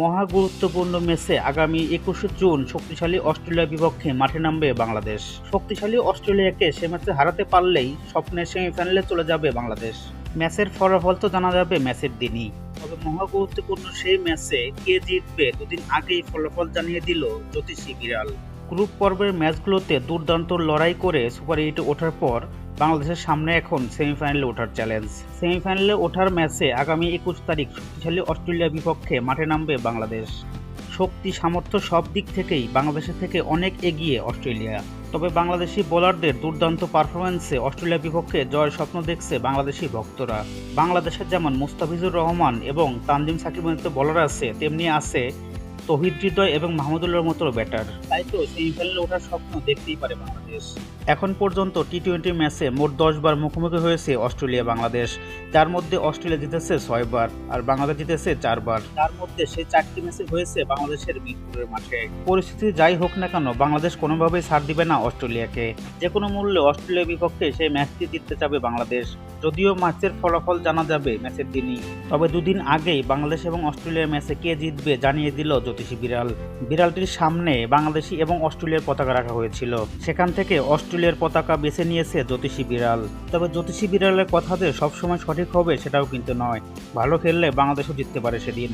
মহা গুরুত্বপূর্ণ ম্যাচে আগামী একুশে জুন শক্তিশালী অস্ট্রেলিয়ার বিপক্ষে মাঠে নামবে বাংলাদেশ। শক্তিশালী অস্ট্রেলিয়াকে সে ম্যাচে হারাতে পারলেই স্বপ্নের সেমিফাইনালে চলে যাবে বাংলাদেশ। ম্যাচের ফলাফল তো জানা যাবে ম্যাচের দিনই। তবে মহা গুরুত্বপূর্ণ সেই ম্যাচে কে জিতবে দুদিন আগেই ফলাফল জানিয়ে দিল জ্যোতিষী বিড়াল। গ্রুপ পর্বের ম্যাচগুলোতে দুর্দান্ত লড়াই করে সুপার এইটে ওঠার পর বাংলাদেশের সামনে এখন সেমিফাইনালে ওঠার চ্যালেঞ্জ। সেমিফাইনালে ওঠার ম্যাচে আগামী একুশ তারিখ শক্তিশালী অস্ট্রেলিয়ার বিপক্ষে মাঠে নামবে বাংলাদেশ। শক্তি, সামর্থ্য সব দিক থেকেই বাংলাদেশের থেকে অনেক এগিয়ে অস্ট্রেলিয়া। তবে বাংলাদেশি বোলারদের দুর্দান্ত পারফরমেন্সে অস্ট্রেলিয়ার বিপক্ষে জয়ের স্বপ্ন দেখছে বাংলাদেশি ভক্তরা। বাংলাদেশের যেমন মুস্তাফিজুর রহমান এবং তানজিম সাকিবের মতো বোলার আছে, তেমনি আছে তহিদ হৃদয় এবং মাহমুদুল্লাহর মতো ব্যাটার। তাই তো সেমিফাইনালে ওঠার স্বপ্ন দেখতেই পারে বাংলাদেশ। এখন পর্যন্ত টি টোয়েন্টি ম্যাচে মোট দশ বার মুখোমুখি হয়েছে অস্ট্রেলিয়া বাংলাদেশ। তার মধ্যে অস্ট্রেলিয়া জিতেছে ছয়বার আর বাংলাদেশ জিতেছে চারবার তার মধ্যে সেই চারটি ম্যাচে হয়েছে বাংলাদেশের মিরপুরের মাঠে। পরিস্থিতি যাই হোক না কেন বাংলাদেশ কোনোভাবেই ছাড় দিবে না অস্ট্রেলিয়াকে। যে কোনো মূল্যে অস্ট্রেলিয়ার বিপক্ষে সেই ম্যাচটি জিততে চাবে বাংলাদেশ। যদিও ম্যাচের ফলাফল জানা যাবে ম্যাচের দিনই। তবে দুদিন আগেই বাংলাদেশ এবং অস্ট্রেলিয়ার ম্যাচে কে জিতবে জানিয়ে দিল জ্যোতিষী বিড়াল। বিড়ালটির সামনে বাংলাদেশি এবং অস্ট্রেলিয়ার পতাকা রাখা হয়েছিল। সেখান থেকে অস্ট্রেলিয়ার পতাকা বেছে নিয়েছে জ্যোতিষী বিড়াল। তবে জ্যোতিষী বিড়ালের কথা যে সবসময় সঠিক হবে সেটাও কিন্তু নয়। ভালো খেললে বাংলাদেশও জিততে পারে সেদিন।